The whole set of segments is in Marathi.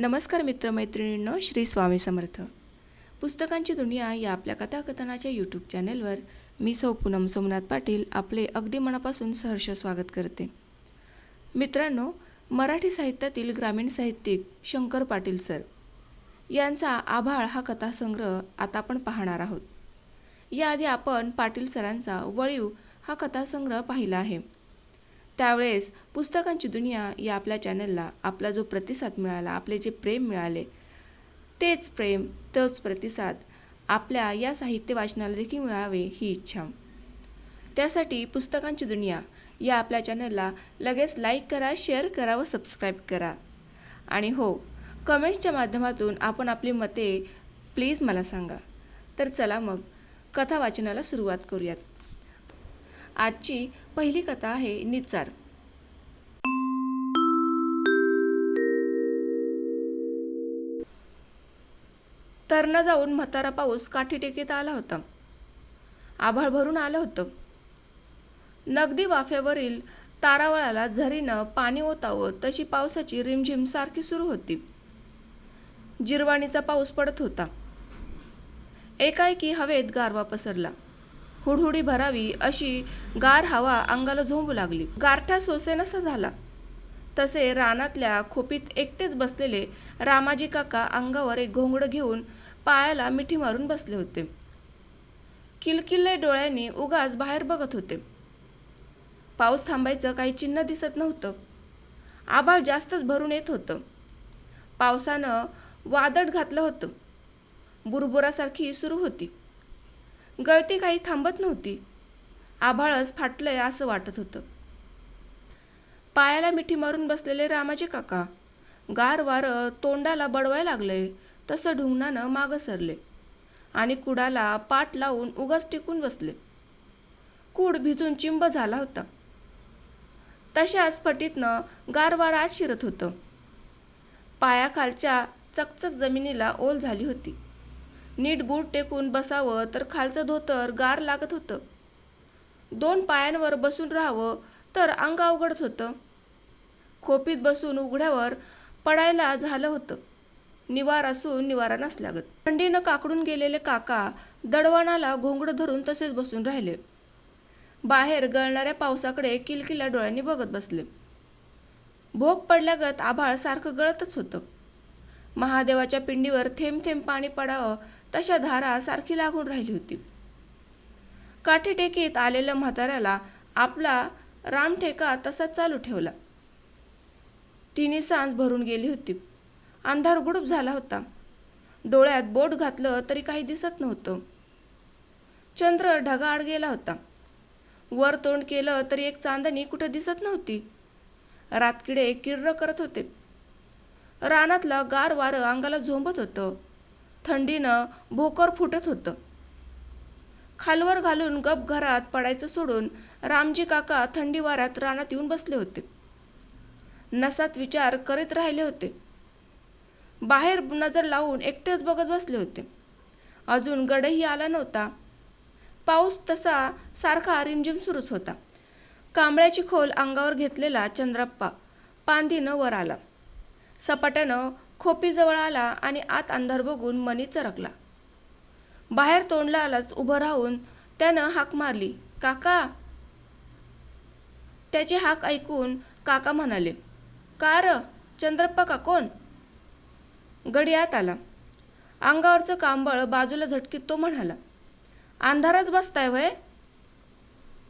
नमस्कार मित्रमैत्रिणींनो श्री स्वामी समर्थ. पुस्तकांची दुनिया या आपल्या कथाकथनाच्या यूट्यूब चॅनेलवर मी सौ पूनम सोमनाथ पाटील आपले अगदी मनापासून सहर्ष स्वागत करते. मित्रांनो मराठी साहित्यातील ग्रामीण साहित्यिक शंकर पाटील सर यांचा आभाळ हा कथासंग्रह आता आपण पाहणार आहोत. याआधी आपण पाटील सरांचा वळीव हा कथासंग्रह पाहिला आहे. त्यावेळेस पुस्तकांची दुनिया या आपल्या चॅनलला आपला जो प्रतिसाद मिळाला आपले जे प्रेम मिळाले तेच प्रेम तोच प्रतिसाद आपल्या या साहित्य वाचनाला देखील मिळावे ही इच्छा. त्यासाठी पुस्तकांची दुनिया या आपल्या चॅनलला लगेच लाईक करा शेअर करा व सबस्क्राईब करा. आणि हो कमेंट्सच्या माध्यमातून आपण आपली मते प्लीज मला सांगा. तर चला मग कथा वाचनाला सुरुवात करूयात. आजची पहिली कथा आहे निचार तरणं जाऊन म्हातारा पाऊस काठी टेकीत आला होता. आभाळ भरून आलं होतं. नगदी वाफ्यावरील तारावळाला झरीनं पाणी ओतावं तशी पावसाची रिमझिम सारखी सुरू होती. जिरवाणीचा पाऊस पडत होता. एकाएकी हवेत गारवा पसरला. हुडहुडी भरावी अशी गार हवा अंगाला झोंबू लागली. गारठा सोसेनसा झाला. तसे रानातल्या खोपीत एकटेच बसलेले रामाजी काका अंगावर एक घोंगडं घेऊन पायाला मिठी मारून बसले होते. किलकिल्ले डोळ्यांनी उगाच बाहेर बघत होते. पाऊस थांबायचं काही चिन्ह दिसत नव्हतं. आभाळ जास्तच भरून येत होतं. पावसानं वादळ घातलं होतं. बुरबुरासारखी सुरू होती. गळती काही थांबत नव्हती. आभाळच फाटलंय असं वाटत होतं. पायाला मिठी मारून बसलेले रामाचे काका गार वारं तोंडाला बडवाय लागलंय तसं ढुंगणानं मागं सरले आणि कुडाला पाठ लावून उगाच टिकून बसले. कूड भिजून चिंब झाला होता. तशाच पटीतनं गारवार आज आत शिरत होतं. पायाखालच्या चकचक जमिनीला ओल झाली होती. नीट बूट टेकून बसावं तर खालचं धोतर गार लागत होतं. दोन पायांवर बसून राहावं तर अंग अवघडत होतं. खोपीत बसून उघड्यावर पडायला झालं होतं. निवार असून निवारा नसल्यागत थंडीनं काकडून गेलेले काका दडवणाला घोंगडं धरून तसेच बसून राहिले. बाहेर गळणाऱ्या पावसाकडे किलकिल्या डोळ्यांनी बघत बसले. भोग पडल्यागत आभाळ सारखं गळतच होतं. महादेवाच्या पिंडीवर थेंब थेंब पाणी पडावं तशा धारा सारखी लागून राहिली होती. काठी टेकीत आलेल्या म्हाताऱ्याला आपला रामठेका तसाच चालू ठेवला. तिने सांज भरून गेली होती. अंधार गुडूप झाला होता. डोळ्यात बोट घातलं तरी काही दिसत नव्हतं. चंद्र ढगाआड गेला होता. वर तोंड केलं तरी एक चांदणी कुठं दिसत नव्हती. रातकिडे किर्र करत होते. रानातलं गार वारं अंगाला झोंबत होतं. थंडीनं भोकर फुटत होतं. खालवर घालून गप घरात पडायचं सोडून रामजी काका थंडी वाऱ्यात रानात येऊन बसले होते. नसात विचार करीत राहिले होते. बाहेर नजर लावून एकटेच बघत बसले होते. अजून गडही आला नव्हता. पाऊस तसा सारखा रिमझिम सुरूच होता. कांबळ्याची खोल अंगावर घेतलेला चंद्रप्पा पांदीनं वर आला. सपाट्यानं खोपीजवळ आला आणि आत अंधार बघून मनी चरकला. बाहेर तोंडला आलाच उभं राहून त्यानं हाक मारली काका. त्याची हाक ऐकून काका म्हणाले का र? चंद्रप्पा का कोण? गडी आत आला. अंगावरचं कांबळ बाजूला झटकीत तो म्हणाला अंधारच बसताय वय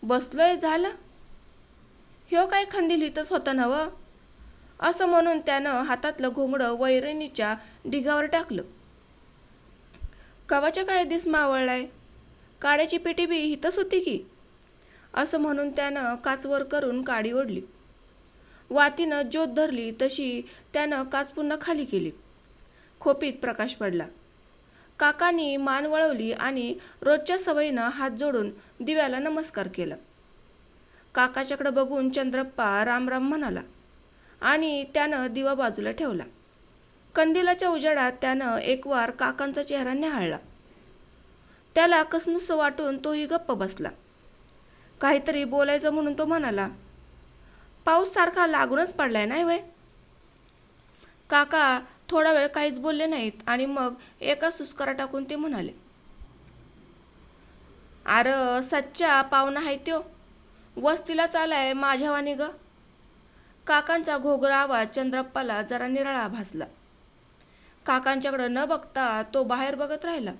बसलोय झालं. ह्यो काय खंदी लिहितच होतं नवं असं म्हणून त्यानं हातातलं घोंगडं वैरणीच्या ढिगावर टाकलं. कवाच्या काय दिस मावळलाय? काड्याची पेटी बी हितच होती की? असं म्हणून त्यानं काचवर करून काडी ओढली. वातीनं ज्योत धरली तशी त्यानं काच पुन्हा खाली केली. खोपीत प्रकाश पडला. काकांनी मान वळवली आणि रोजच्या सवयीनं हात जोडून दिव्याला नमस्कार केला. काकाच्याकडे बघून चंद्रप्पा रामराम म्हणाला आणि त्यानं दिवा बाजूला ठेवला. कंदिलाच्या उजाडात त्यानं एक वार काकांचा चेहरा न्याहाळला. त्याला कसनुस वाटून तोही गप्प बसला. काहीतरी बोलायचं म्हणून तो म्हणाला पाऊस सारखा लागूनच पडलाय नाही वय? काका थोडा वेळ काहीच बोलले नाहीत आणि मग एका सुस्करा टाकून ते म्हणाले अरे सच्चा पाहुणा आहे त्यो. वस्तीला चालाय माझ्यावानी ग. काकांचा घोगरा आवाज चंद्रप्पाला जरा निराळा भासला. काकांच्याकडं न बघता तो बाहेर बघत राहिला.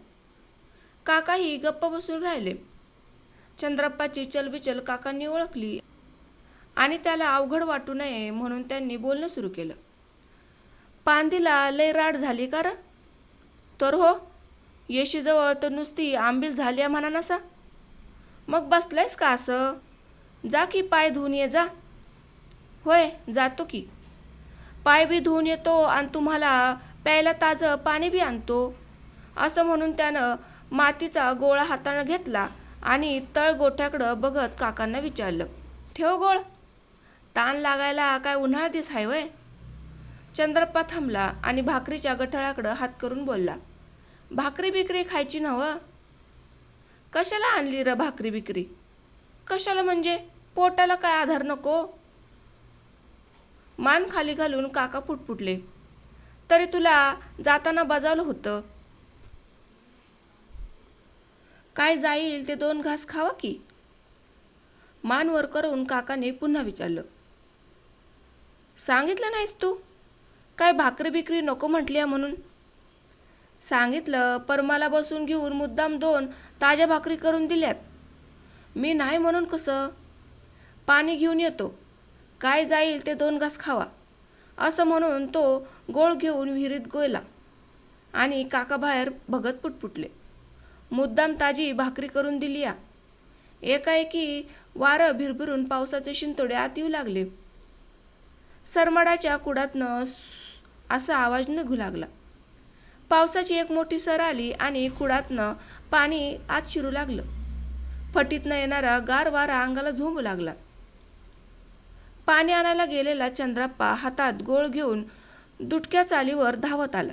काकाही गप्प बसून राहिले. चंद्रप्पाची चलबिचल काकांनी ओळखली आणि त्याला अवघड वाटू नये म्हणून त्यांनी बोलणं सुरू केलं. पांदीला लय राड झाली का र? तर हो येशीजवळ तर नुसती आंबील झाली म्हणा नसा. मग बसलायस का असं? जा की पाय धुवून ये जा. होय जातो की. पाय बी धुवून येतो आणि तुम्हाला प्यायला ताजं पाणी बी आणतो. असं म्हणून त्यानं मातीचा गोळा हातानं घेतला आणि तळगोठ्याकडं बघत काकांना विचारलं ठेव गोळ. ताण लागायला काय उन्हाळा दिस आहे वय? चंद्रप्पा थांबला आणि भाकरीच्या गठळाकडं हात करून बोलला भाकरी बिकरी खायची नवं कशाला आणली र भाकरी बिकरी? कशाला म्हणजे? पोटाला काय आधार नको? मान खाली घालून काका फुटफुटले तरी तुला जाताना बजावलं होतं. काय जाईल ते दोन घास खावा की? मान वर करून काकाने पुन्हा विचारलं. सांगितलं नाहीस तू? काय भाकरी बिकरी नको म्हटली म्हणून? सांगितलं परमाला बसून घेऊन मुद्दाम दोन ताज्या भाकरी करून दिल्यात. मी नाही म्हणून कसं? पाणी घेऊन येतो. काय जाईल ते दोन घास खावा. असं म्हणून तो गोळ घेऊन विहिरीत गोयला आणि काकाबाहेर भगत पुटपुटले. मुद्दाम ताजी भाकरी करून दिली या. एकाएकी वारं भिरभिरून पावसाचे शिंतोडे आत येऊ लागले. सरमाडाच्या कुडातनं असा आवाज निघू लागला. पावसाची एक मोठी सर आली आणि कुडातनं पाणी आत शिरू लागलं. फटीतनं येणारा गार वारा अंगाला झोंबू लागला. पाणी आणायला गेलेला चंद्राप्पा हातात गोळ घेऊन दुटक्या चालीवर धावत आला.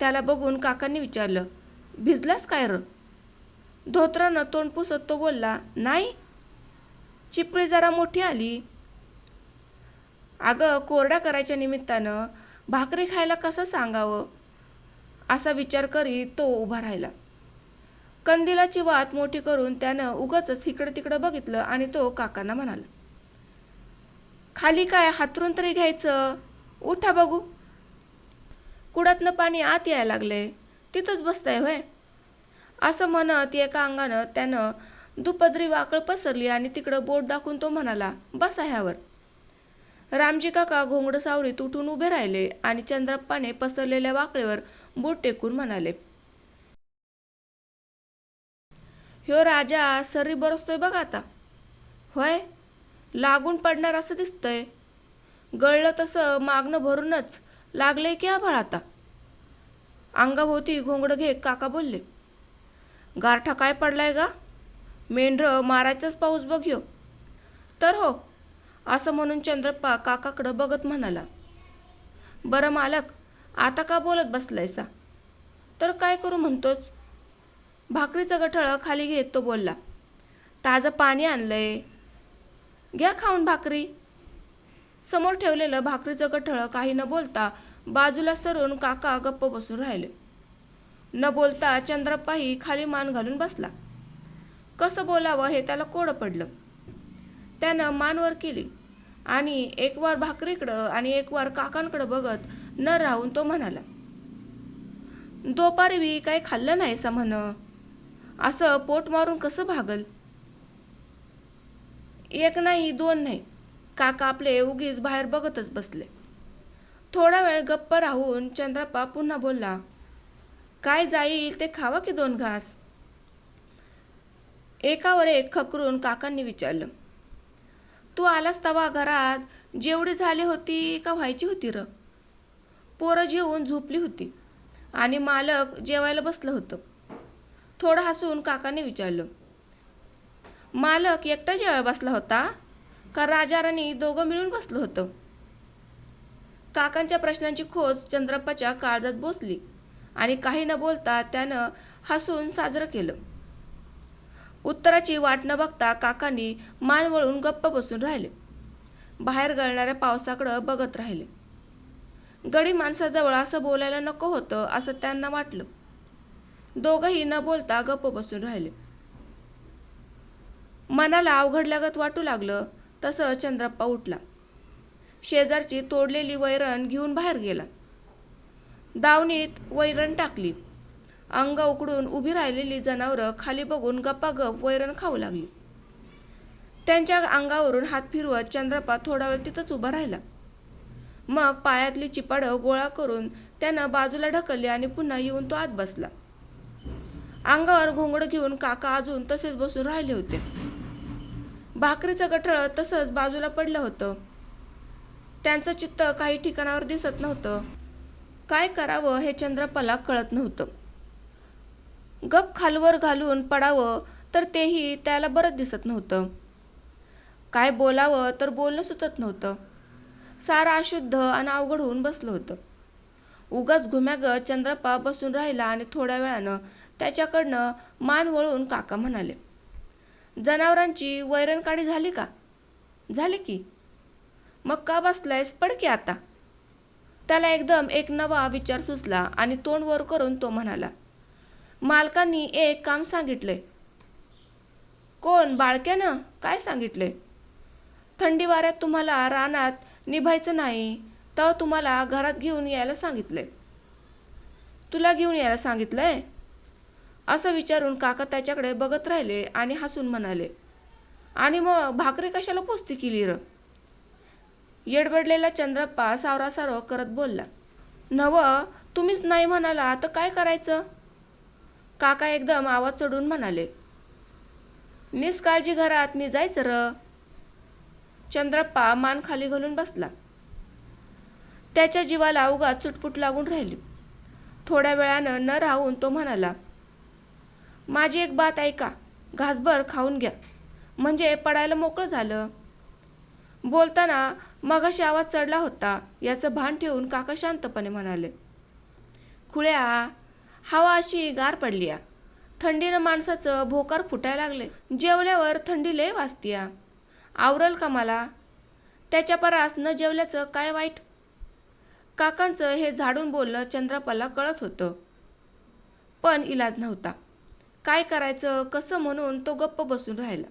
त्याला बघून काकांनी विचारलं भिजलास काय र? धोत्रानं तोंड पुसत तो बोलला नाही. चिपळी जरा मोठी आली. अगं कोरडा करायच्या निमित्तानं भाकरी खायला कसं सांगावं? असा विचार करीत तो उभा राहिला. कंदिलाची वात मोठी करून त्यानं उगच इकडं तिकडं बघितलं आणि तो काकांना म्हणाला खाली काय हातरून तरी घ्यायचं? उठा बघू. कुडातनं पाणी आत यायला लागले तिथंच बसताय होय? असं म्हणत एका अंगानं त्यानं दुपदरी वाकळ पसरली आणि तिकडं बोट दाखवून तो म्हणाला बसा ह्यावर. रामजी काका घोंगड सावरीत उठून उभे राहिले आणि चंद्रप्पाने पसरलेल्या वाकळेवर बोट टेकून म्हणाले ह्यो राजा सर्री बरसतोय बघ आता. होय? लागून पडणार असं दिसतंय. गळलं तसं मागणं भरूनच लागलंय की आभाळ आता? अंगाभोवती घोंगडं घे काका बोलले गारठा काय पडलाय का मेंढरं मारायचंच पाऊस बघ्यो. तर हो असं म्हणून चंद्रप्पा काकाकडं बघत म्हणाला बरं मालक आता का बोलत बसलायसा? तर काय करू म्हणतोच भाकरीचं गठळं खाली घेत तो बोलला ताजं पाणी आणलंय घ्या खाऊन भाकरी. समोर ठेवलेलं भाकरीचं गठळं काही न बोलता बाजूला सरून काका गप्प बसून राहिले. न बोलता चंद्रप्पाही खाली मान घालून बसला. कसं बोलावं हे त्याला कोडं पडलं. त्यानं मान वर केली आणि एक वार भाकरीकडं आणि एक वार काकांकडं बघत न राहून तो म्हणाला दोपारी काही खाल्लं नाही सा म्हण. असं पोट मारून कसं भागल? एक नाही दोन नाही. काका आपले उगीच बाहेर बघतच बसले. थोडा वेळ गप्प राहून चंद्रप्पा पुन्हा बोलला काय जाईल ते खावा की दोन घास? एकावर एक खकरून काकांनी विचारलं तू आलास तवा घरात जेवढी झाली होती का व्हायची होती र? पोरं जेवून झोपली होती आणि मालक जेवायला बसलं होतं. थोडं हसून काकांनी विचारलं मालक एकटा जेवाय बसला होता का राजा राणी दोघं मिळून बसलं होतं? काकांच्या प्रश्नांची खोज चंद्रप्पाच्या काळजात बोचली आणि काही न बोलता त्यानं हसून साजरं केलं. उत्तराची वाट न बघता काकांनी मान वळून गप्प बसून राहिले. बाहेर गळणाऱ्या पावसाकडं बघत राहिले. गडी माणसाजवळ असं बोलायला नको होतं असं त्यांना वाटलं. दोघंही न बोलता गप्प बसून राहिले. मनाला अवघडल्यागत वाटू लागलं तसं चंद्रप्पा उठला. शेजारची तोडलेली वैरण घेऊन बाहेर गेला. दावणीत वैरण टाकली. अंग उकडून उभी राहिलेली जनावरं खाली बघून गप्पागप वैरण खाऊ लागली. त्यांच्या अंगावरून हात फिरवत चंद्रप्पा थोडा वेळ तिथंच उभा राहिला. मग पायातली चिपाडं गोळा करून त्यानं बाजूला ढकलली आणि पुन्हा येऊन तो आत बसला. अंगावर घोंगडं घेऊन काका अजून तसेच बसून राहिले होते. भाकरीचं गठळ तसंच बाजूला पडलं होतं. त्यांचं चित्त काही ठिकाणावर दिसत नव्हतं. काय करावं हे चंद्रपाला कळत नव्हतं. गप खालवर घालून पडावं तर तेही त्याला बरंच दिसत नव्हतं. काय बोलावं तर बोलणं सुचत नव्हतं. सारं अशुद्ध आणि अवघड होऊन बसलं होतं. उगाच घुम्यागत चंद्रप्पा बसून राहिला आणि थोड्या वेळानं त्याच्याकडनं मान वळून काका म्हणाले जनावरांची वैरणकाडी झाली का? झाली की. मग का बसलायस? पड की आता. त्याला एकदम एक नवा विचार सुचला आणि तोंड वर करून तो म्हणाला मालकांनी एक काम सांगितले. कोण? बाळक्यानं? काय सांगितले? थंडी वाऱ्यात तुम्हाला रानात निभायचं नाही तेव्हा तुम्हाला घरात घेऊन यायला सांगितले. तुला घेऊन यायला सांगितलंय? असं विचारून काका त्याच्याकडे बघत राहिले आणि हसून म्हणाले आणि मग भाकरी कशाला पोचती केली र? येडबडलेला चंद्रप्पा सावरासारव करत बोलला नव तुम्हीच नाही म्हणाला तर काय करायचं? काका एकदम आवाज चढून म्हणाले निष्काळजी घरात नि जायचं र. चंद्रप्पा मान खाली घालून बसला. त्याच्या जीवाला उगा चुटपुट लागून राहिली. थोड्या वेळानं न राहून तो म्हणाला माझी एक बात ऐका. घासभर खाऊन घ्या. म्हणजे पडायला मोकळं झालं? बोलताना मगाशी आवाज चढला होता. याचं भान ठेवून काका शांतपणे म्हणाले खुळ्या हवा अशी गार पडली थंडीनं माणसाचं भोकार फुटायला लागले. जेवल्यावर थंडी लय वाजतीया. आवरल का मला? त्याच्या परास न जेवल्याचं काय वाईट? काकांचं हे झाडून बोलणं चंद्रपाला कळत होतं. पण इलाज नव्हता. काय करायचं कसं म्हणून तो गप्प बसून राहिला.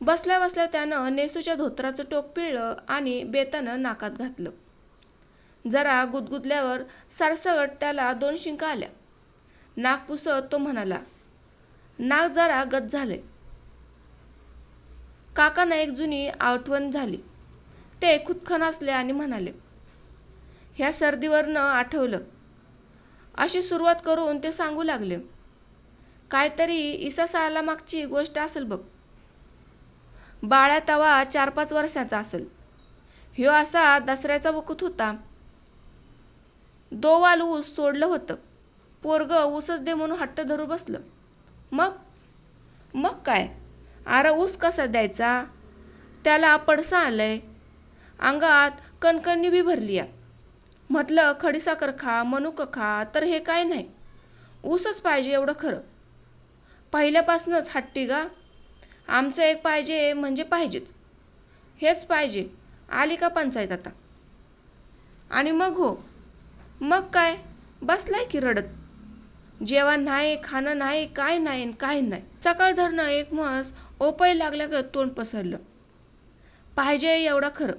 बसल्या बसल्या त्यानं नेसूच्या धोत्राचं टोक पिळलं आणि बेतानं नाकात घातलं. जरा गुदगुदल्यावर सारसगट त्याला दोन शिंका आल्या. नाक पुसत तो म्हणाला नाक जरा गत झाले काकांना एक जुनी आठवण झाली. ते खुदखन असले आणि म्हणाले ह्या सर्दीवरनं आठवलं. अशी सुरुवात करून ते सांगू लागले. काहीतरी इसा साला मागची गोष्ट असेल बघ. बाळ्या तवा चार पाच वर्षाचा असेल. ह्यो असा दसऱ्याचा वकूत होता. दोवाल ऊस तोडलं होतं. पोरग ऊसच दे म्हणून हट्ट धरू बसलं. मग? मग काय? आरा ऊस कसा द्यायचा? त्याला पडसा आलंय. अंगात कणकणी बी भरली या. म्हटलं खडीसाखर खा मनुक खा तर हे काय नाही. ऊसच पाहिजे एवढं खरं. पहिल्यापासूनच हट्टी गा आमचं एक पाहिजे म्हणजे पाहिजेच. हेच पाहिजे. आली का पंचायत आता? आणि मग हो मग काय? बसलाय की रडत. जेवण नाही खाणं नाही काय नाही काय नाही. सकाळ धरणं एक मस ओपय लागल्या ग तोंड पसरलं. पाहिजे एवढं खरं.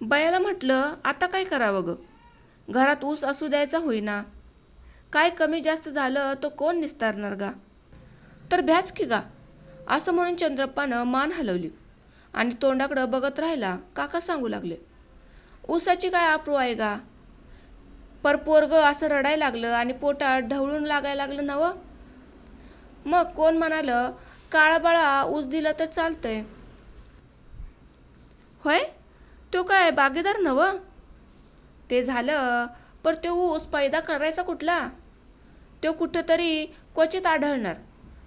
बयाला म्हटलं आता काय करावं ग? घरात ऊस असू द्यायचा होईना. काय कमी जास्त झालं तो कोण निस्तारणार गा? तर भ्याच की गा? असं म्हणून चंद्रप्पानं मान हलवली. आणि तोंडाकडं बघत राहिला काका सांगू लागले ऊसाची काय आपरू आहे गा? पर पोरग असं रडायला लागलं आणि पोटात ढवळून लागायला लागलं नवं? मग कोण म्हणालं काळाबाळा ऊस दिला तर चालतंय. होय? तो काय बागेदार नवं? ते झालं पर तो ऊस पैदा करायचा कुठला? तो कुठंतरी क्वचित आढळणार.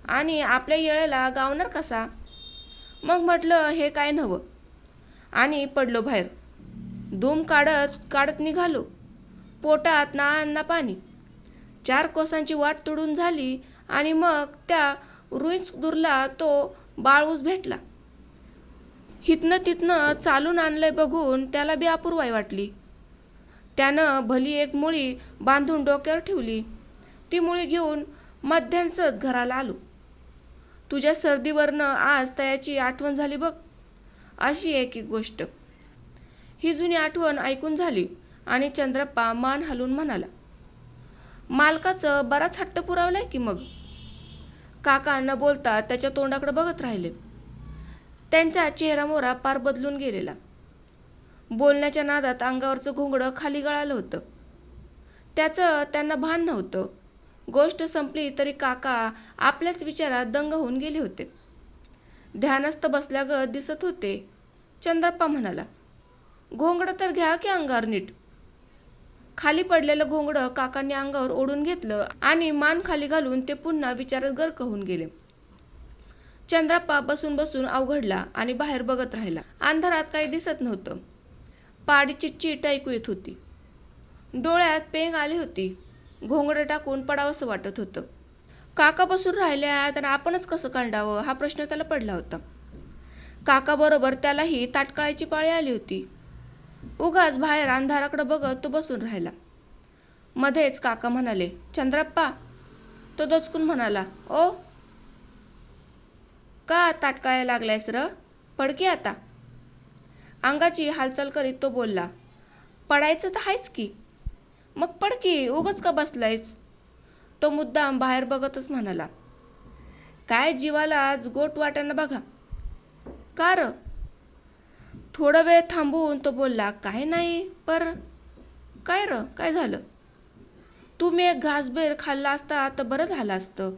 आणि आपल्या येळेला गावणार कसा? मग म्हटलं हे काय नवं? आणि पडलो बाहेर. धूम काढत काढत निघालो. पोटात ना अन्ना पाणी. चार कोसांची वाट तुडून झाली आणि मग त्या रुईच दुरला तो बाळूस भेटला. हितनं तिथनं चालून आणलंय बघून त्याला बी अपूर्वाई वाटली. त्यानं भली एक मुळी बांधून डोक्यावर ठेवली. ती मुळी घेऊन मध्यांसत घराला आलो. तुझ्या सर्दीवरनं आज तयाची आठवण झाली बघ. अशी एक एक गोष्ट. ही जुनी आठवण ऐकून झाली आणि चंद्रप्पा मान हलून म्हणाला मालकाचं बराच हट्ट पुरवलाय की मग? काका न बोलता त्याच्या तोंडाकडे बघत राहिले. त्यांचा चेहरा मोरा पार बदलून गेलेला. बोलण्याच्या नादात अंगावरचं घोंगडं खाली गळालं होतं. त्याचं त्यांना भान नव्हतं. गोष्ट संपली तरी काका आपल्याच विचारात दंग होऊन गेले होते. ध्यानस्थ बसल्यागत दिसत होते. चंद्रप्पा म्हणाला घोंगडं तर घ्या की अंगावर नीट. खाली पडलेलं घोंगडं काकांनी अंगावर ओढून घेतलं आणि मान खाली घालून ते पुन्हा विचारात गर्क होऊन गेले. चंद्रप्पा बसून बसून अवघडला आणि बाहेर बघत राहिला. अंधारात काही दिसत नव्हतं. पाडीची चीट ऐकू येत होती. डोळ्यात पेंग आली होती. घोंगडं टाकून पडावंसं वाटत होतं. काका बसून राहिल्यात आणि आपणच कसं काढावं हा प्रश्न त्याला पडला होता. काकाबरोबर त्यालाही ताटकाळाची पाळी आली होती. उगाच बाहेर अंधाराकडं बघत तो बसून राहिला. मध्येच काका म्हणाले चंद्रप्पा तो दचकून म्हणाला ओ का ताटकाळ्या लागलायस र? पडकी आता. अंगाची हालचाल करीत तो बोलला पडायचं तर आहेच की. मग पडकी उगच का बसलायस? तो मुद्दाम बाहेर बघतच म्हणाला काय जीवाला आज गोट वाटाणं बघा. का र थोडा वेळ थांबवून तो बोलला काय नाही पर काय र काय झालं? तुम्ही एक घासबेर खाल्ला असता तर बरं झालं असतं.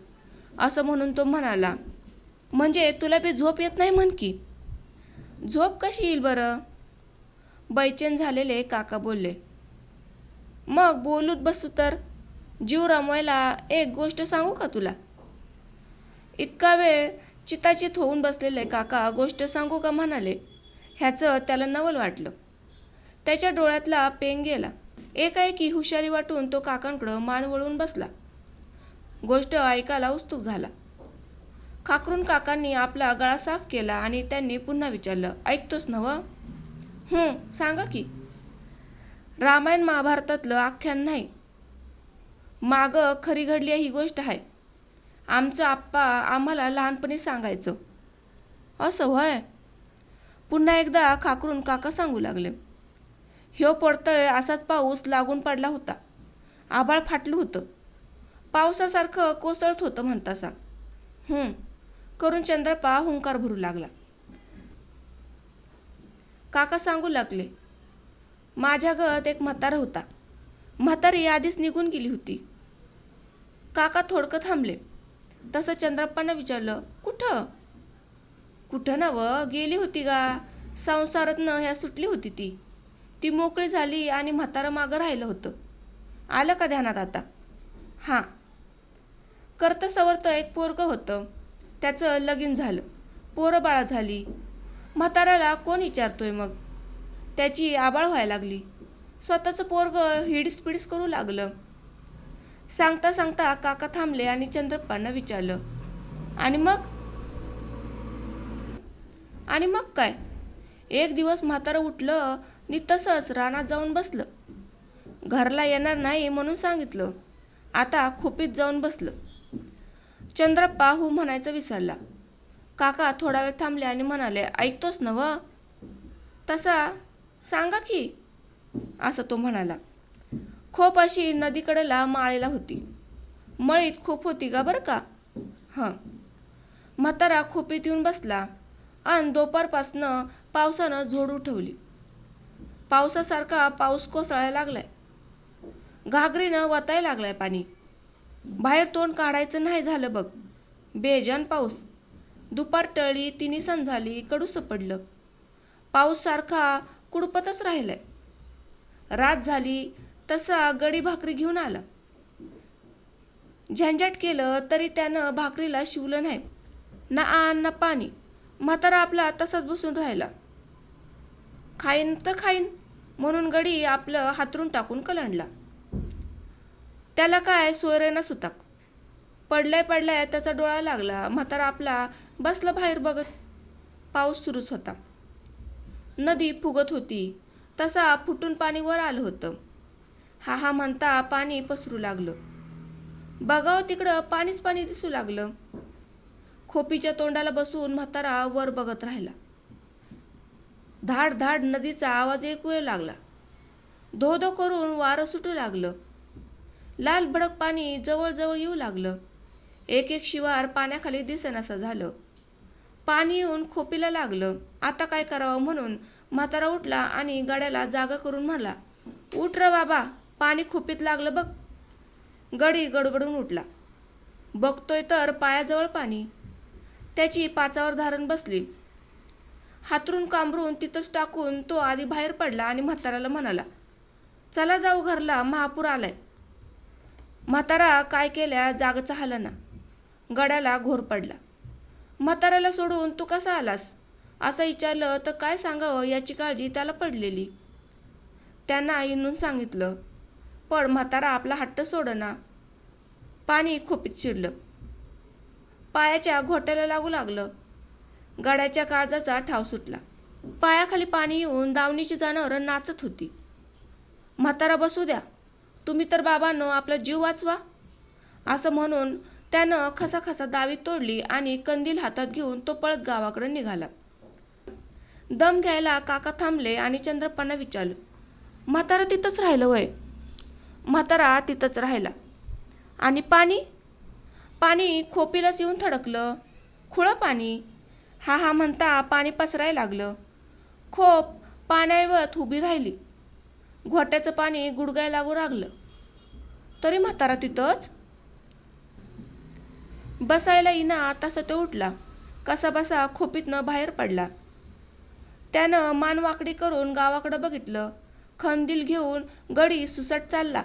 असं म्हणून तो म्हणाला म्हणजे तुला बी झोप येत नाही म्हण की. झोप कशी येईल बरं? बैचेन झालेले काका बोलले मग बोलूत बसू तर? जीव रमवायला एक गोष्ट सांगू का तुला? इतका वेळ चिताचित होऊन बसलेले काका गोष्ट सांगू का म्हणाले? ह्याचं त्याला नवल वाटलं. त्याच्या डोळ्यातला पेंग गेला. एकाएकी हुशारी वाटून तो काकांकडं मान वळून बसला. गोष्ट ऐकायला उत्सुक झाला. खाकरून काकांनी आपला गळा साफ केला आणि त्यांनी पुन्हा विचारलं ऐकतोस नव हं सांगा की. रामायण महाभारतातलं आख्यान नाही. माग खरी घडली ही गोष्ट आहे. आमचं आप्पा आम्हाला लहानपणी सांगायचं. असं होय पुन्हा एकदा खाकरून काका सांगू लागले. ह्यो पडतंय असाच पाऊस लागून पडला होता. आभाळ फाटलं होतं. पावसासारखं कोसळत होतं म्हणतासा. करून चंद्रपा हुंकार भरू लागला. काका सांगू लागले माझ्या गळत एक म्हातारा होता. म्हातारी आधीच निघून गेली होती. काका थोडकं थांबले. तसं चंद्रप्पानं विचारलं कुठं? कुठं ना व गेली होती गा. संसारातनं ह्या सुटली होती ती. ती मोकळी झाली आणि म्हातारं मागं राहिलं होतं. आलं का ध्यानात आता? हां. करतं सवरतं एक पोरगं होतं. त्याचं लगीन झालं. पोरं बाळा झाली. म्हाताऱ्याला कोण विचारतोय मग? त्याची आबाळ व्हायला लागली. स्वतःचं पोरग हिडीस करू लागलं. सांगता सांगता काका थांबले आणि चंद्रप्पांना विचारलं आणि मग? आणि मग काय? एक दिवस म्हातारं उठलं नि तसंच रानात जाऊन बसलं. घरला येणार नाही म्हणून सांगितलं. आता खोपीत जाऊन बसलं. चंद्रप्पा हू म्हणायचं विसरला. काका थोडा वेळ थांबले आणि म्हणाले ऐकतोस ना व? तसा सांगा की असं तो म्हणाला. खोप अशी नदीकडला माळेला होती. मळीत खूप होती का बरं का? हां. म्हातारा खोपीत येऊन बसला आणि दुपारपासनं पावसानं झोड उठवली. पावसासारखा पाऊस कोसळायला लागलाय. घागरीनं वतायला लागलाय पाणी. बाहेर तोंड काढायचं नाही झालं बघ. बेजान पाऊस. दुपार टळली तिन्ही सण झाली कडूस पडलं. पाऊस सारखा कुडपतच राहिलंय. रात झाली तसा गडी भाकरी घेऊन आला. झंझट केलं तरी त्यानं भाकरीला शिवलं नाही. ना आण ना पाणी. म्हातारा आपला तसाच बसून राहिला. खाईन तर खाईन म्हणून गडी आपलं हातरून टाकून कलंडला. त्याला काय सोयरेना सुताक. पडलाय पडलाय त्याचा डोळा लागला. म्हातारा आपला बसला बाहेर बघत. पाऊस सुरूच होता. नदी फुगत होती. तसा फुटून पाणी वर आलं होतं. हा हा म्हणता पाणी पसरू लागलं. बघावं तिकडं पाणीच पाणी दिसू लागलं. खोपीच्या तोंडाला बसून म्हातारा वर बघत राहिला. धाड धाड नदीचा आवाज ऐकू लागला. धो धो करून वारं सुटू लागलं. लाल भडक पाणी जवळजवळ येऊ लागलं. एक एक शिवार पाण्याखाली दिसेनासं झालं. पाणी येऊन खोपीला लागलं. आता काय करावं म्हणून म्हातारा उठला आणि गड्याला जागा करून म्हणला उठ र बाबा पाणी खोपीत लागलं बघ. गडी गडबडून उठला. बघतोय तर पायाजवळ पाणी. त्याची पाचावर धारण बसली. हातरून कांबरून तिथंच टाकून तो आधी बाहेर पडला आणि म्हाताराला म्हणाला चला जाऊ घरला महापूर आलाय. म्हातारा काय केल्या जागचा हलना. गड्याला घोर पडला. म्हाताऱ्याला सोडून तू कसा आलास? असं विचारलं तर काय सांगावं याची काळजी त्याला पडलेली. त्यांना आईनून सांगितलं पण म्हातारा आपला हट्ट सोडना. पाणी खोपीत शिरलं. पायाच्या घोट्याला लागू लागलं. गड्याच्या काळजाचा ठाव सुटला. पायाखाली पाणी येऊन दावणीची जनावरं नाचत होती. म्हातारा बसू द्या. तुम्ही तर बाबांनो आपला जीव वाचवा. असं म्हणून त्यानं खसाखसा दावी तोडली आणि कंदील हातात घेऊन तो पळत गावाकडे निघाला. दम घ्यायला काका थांबले आणि चंद्रप्पांना विचारलं म्हातारा तिथंच राहिलं वय? म्हातारा तिथंच राहिला. आणि पाणी? पाणी खोपीलाच येऊन थडकलं. खुळं पाणी? हा हा म्हणता पाणी पसरायला लागलं. खोप पाण्यावत उभी राहिली. घोट्याचं पाणी गुडगाय लागू लागलं. तरी म्हातारा तिथंच? बसायला इना तसं तो उठला. कसा बसा खोपीतनं बाहेर पडला. त्यानं मानवाकडी करून गावाकडं बघितलं. खंदील घेऊन गडी सुसट चालला.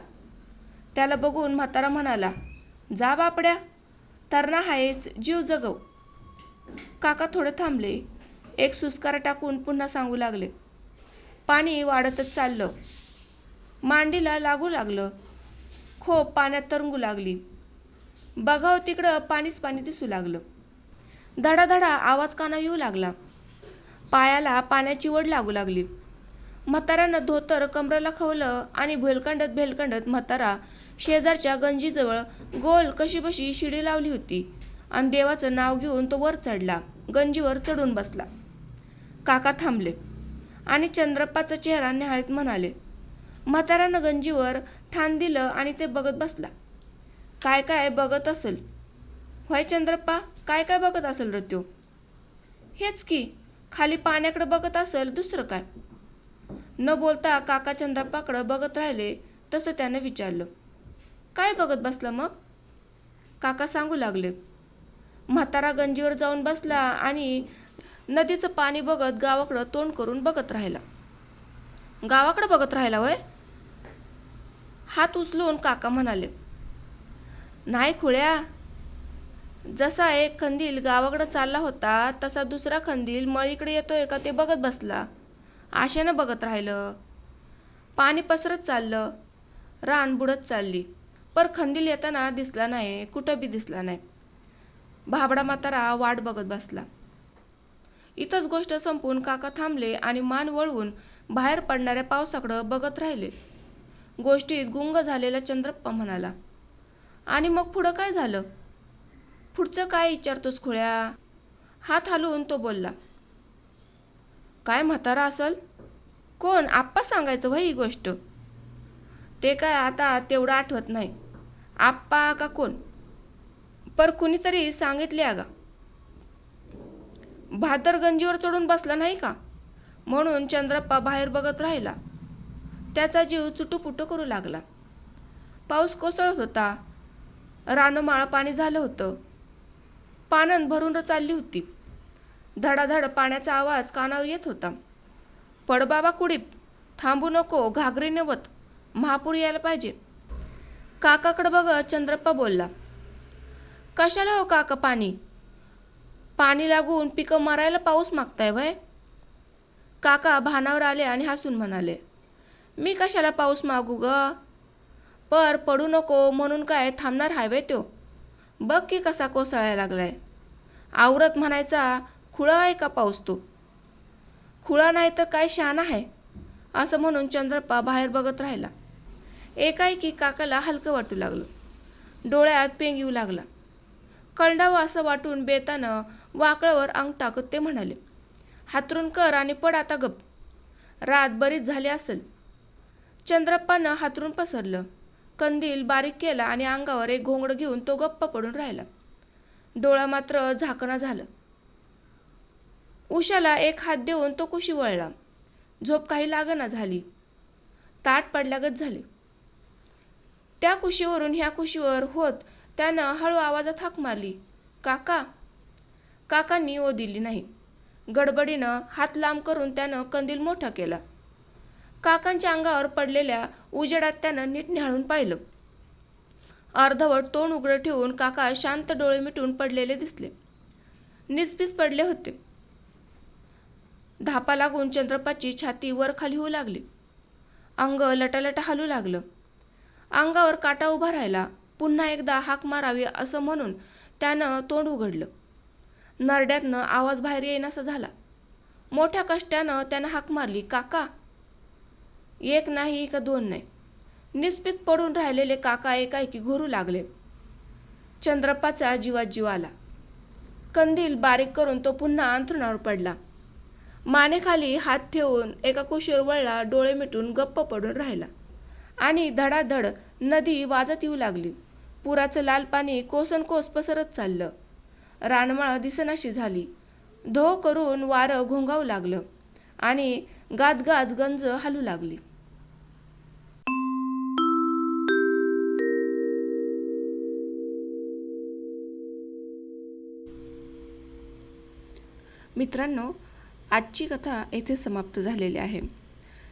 त्याला बघून म्हातारा म्हणाला जा बापड्या तरणा हायच जीव जगव. काका थोडं थांबले. एक सुस्कारा टाकून पुन्हा सांगू लागले. पाणी वाढतच चाललं. मांडीला लागू लागलं. खोप पाण्यात तरंगू लागली. बघाव तिकडं पाणीच पाणी दिसू लागलं. धडाधडा आवाज काना येऊ लागला. पायाला पाण्याची वड लागू लागली. म्हाताऱ्यानं धोतर कमरेला खवलं आणि भेलकंडत भेलकंडत म्हातारा शेजारच्या गंजीजवळ गोल कशी बशी शिडी लावली होती आणि देवाचं नाव घेऊन तो वर चढला. गंजीवर चढून बसला. काका थांबले आणि चंद्रप्पाचा चेहरा निहाळीत म्हणाले म्हाताऱ्यानं गंजीवर ठाण दिलं आणि ते बघत बसला. काय काय बघत असेल? होय चंद्रप्पा काय काय बघत असेल र त्यो हेच की खाली पाण्याकडे बघत असेल दुसरं काय? न बोलता काका चंद्रप्पाकडं बघत राहिले तसं त्यानं विचारलं. काय बघत बसलं मग? काका सांगू लागले. म्हातारा गंजीवर जाऊन बसला आणि नदीचं पाणी बघत गावाकडं तोंड करून बघत राहिला. गावाकडं बघत राहिला वय हात उचलून काका म्हणाले नाही खुळ्या. जसा एक खंदील गावाकडं चालला होता तसा दुसरा खंदील मळीकडे येतोय का ते बघत बसला. आशेनं बघत राहिलं. पाणी पसरत चाललं. रान बुडत चालली. पर खंदील येताना दिसला नाही कुठं बी दिसला नाही. भाबडा म्हातारा वाट बघत बसला. इथंच गोष्ट संपून काका थांबले आणि मान वळवून बाहेर पडणाऱ्या पावसाकडं बघत राहिले. गोष्टीत गुंग झालेला चंद्रप्पा म्हणाला आणि मग पुढं काय झालं? पुढचं काय विचारतोस खुळ्या? हात हलवून तो बोलला काय म्हातारा असल? कोण? आप्पा सांगायचं वय ही गोष्ट? ते काय आता तेवढं आठवत नाही. आप्पा का कोण? पर कुणीतरी सांगितले अगा. भादर गंजीवर चढून बसला नाही का? म्हणून चंद्रप्पा बाहेर बघत राहिला. त्याचा जीव चुटूपुटू करू लागला. पाऊस कोसळत होता. रानमाळ पाणी झालं होतं. पानं भरून चालली होती. धडाधड पाण्याचा आवाज कानावर येत होता. पडबाबा कुडीप थांबू नको घागरी नवत महापूर यायला पाहिजे. काकाकडं बघत चंद्रप्पा बोलला. कशाला हो काका पाणी? पाणी लागून पिकं मारायला पाऊस मागताय वय काका भानावर आले आणि हसून म्हणाले. मी कशाला पाऊस मागू ग? पर पडू नको म्हणून काय थांबणार हायवे तो बघ की कसा कोसळायला लागलाय. आवरत म्हणायचा खुळा आहे का पाऊस तो? खुळा नाही तर काय शान आहे? असं म्हणून चंद्रप्पा बाहेर बघत राहिला. एकाएकी काकाला हलकं वाटू लागलं. डोळ्यात पेंग येऊ लागला. कळडावं असं वाटून बेतानं वाकळावर अंग टाकत ते म्हणाले हातरून कर आणि पड आता गप. रात बरीच झाली असेल. चंद्रप्पानं हातरून पसरलं. कंदील बारीक केला आणि अंगावर एक घोंगड घेऊन तो गप्प पडून राहिला. डोळा मात्र झाकणा झालं. उशाला एक हात देऊन तो कुशी वळला. झोप काही लागना झाली. ताट पडल्यागत झाली. त्या कुशीवरून ह्या कुशीवर होत त्यानं हळू आवाजात हाक मारली. काका. काकांनी ओ दिली नाही. गडबडीनं हात लांब करून त्यानं कंदील मोठा केला. काकांच्या अंगावर पडलेल्या उजेडात त्यानं नीट न्याळून पाहिलं. अर्धवट तोंड उघडं ठेवून काका शांत डोळे मिटून पडलेले दिसले. निसपीस पडले होते. धापा लागून चंद्रपाची छाती वर खाली होऊ लागली. अंग लटालटा हलू लागलं. अंगावर काटा उभा राहिला. पुन्हा एकदा हाक मारावी असं म्हणून त्यानं तोंड उघडलं. नरड्यातनं आवाज बाहेर येईनासा झाला. मोठ्या कष्टानं त्यानं हाक मारली काका एक नाही का दोन नाही. निस्पित पडून राहिलेले काका एकाएकी घोरू लागले. चंद्रप्पाचा जीवात जीव आला. कंदील बारीक करून तो पुन्हा अंथरुणावर पडला. मानेखाली हात ठेवून एका कुशीवर वळला डोळे मिटून गप्प पडून राहिला. आणि धडाधड नदी वाजत येऊ लागली. पुराचं लाल पाणी कोसन कोस पसरत चाललं. रानमाळ दिसनाशी झाली. धो करून वारं घोंगावू लागलं. आणि गात गात गंज हलू लागली. मित्रांनो आजची कथा येथे समाप्त झालेली आहे.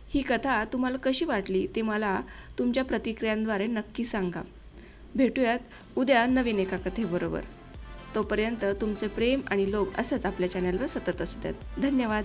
ही कथा तुम्हाला कशी वाटली ते मला तुमच्या प्रतिक्रियांद्वारे नक्की सांगा. भेटूयात उद्या नवीन एका कथेबरोबर. तोपर्यंत तुमचे प्रेम आणि लोक असंच आपल्या चॅनलवर सतत असू द्यात धन्यवाद.